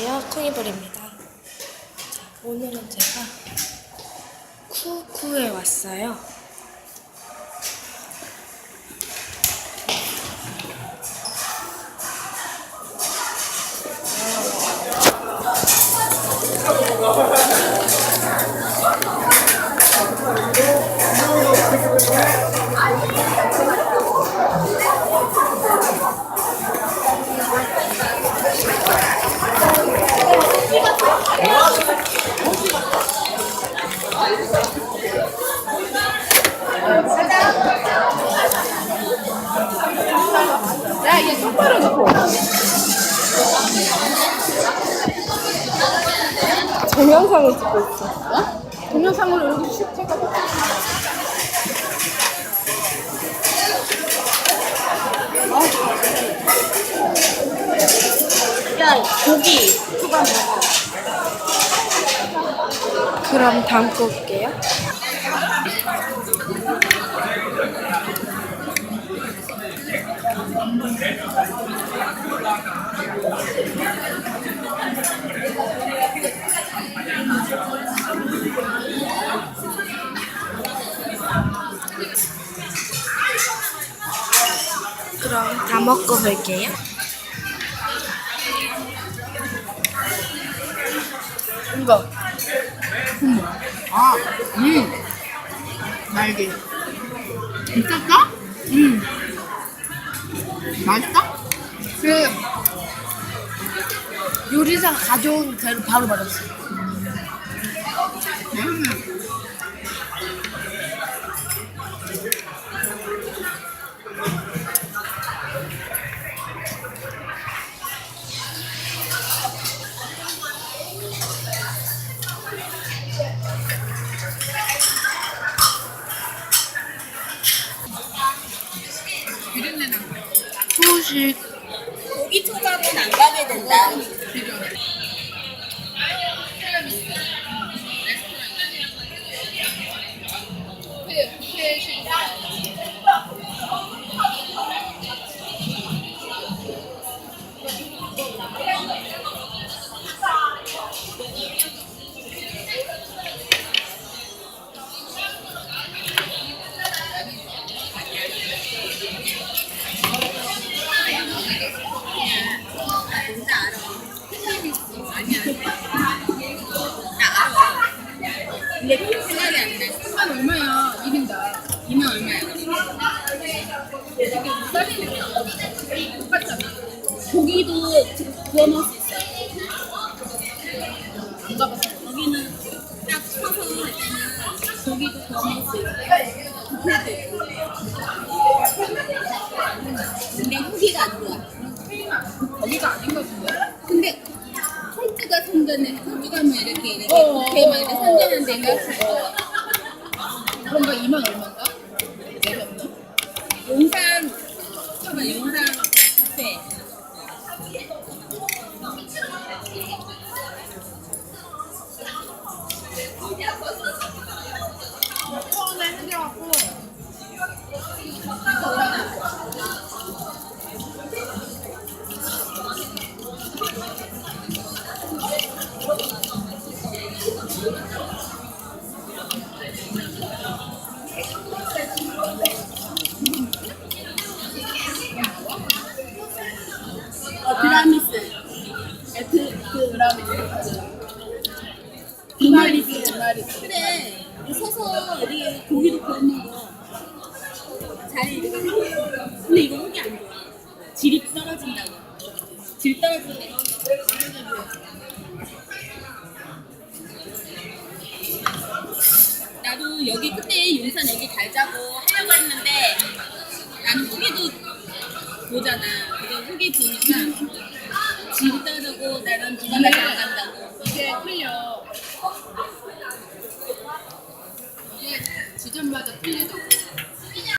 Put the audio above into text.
안녕하세요. 쿵이블입니다. 자, 오늘은 제가 쿠쿠에 왔어요. 야, 얘 똑바로 놓고. 동영상을 찍고 있어. 어? 동영상으로 여기 슉 찍어봐. 야, 고기 초밥 먹어. 그럼 담고 올게요. 그럼 다 먹고 볼게요. 이거. 음. 아, 음. 날개. 미쳤어? 음. 맛있어? 그 요리사 가져온 대로 바로 받았어. 음. 후식 고기 초밥은 안 가게 된다. 근데 생각이 안 나. 3만 얼마야? 1인당. 2만 얼마야? 똑같잖아. 고기도 구워 먹을 수 있어요. 누가 봤어? 여기는 딱 때는 고기도 구워 먹을 수 있고. 근데 후기가 안 좋아. 거기가 것 이렇게 막 이렇게 어, 선전한 데가. 그런 거 2만 얼마인가? 이마리스 그래. 서서 이렇게 고기도 구워 먹어. 잘 익어. 근데 이거 후기 안 좋아. 질이 떨어진다고. 질 떨어지네. 나도 여기 끝에 용산 여기 달자고 하려고 했는데 나는 후기도 보잖아. 그래서 후기 보니까 질이 떨어지고 나는 누가 나잘 Christian brother, please.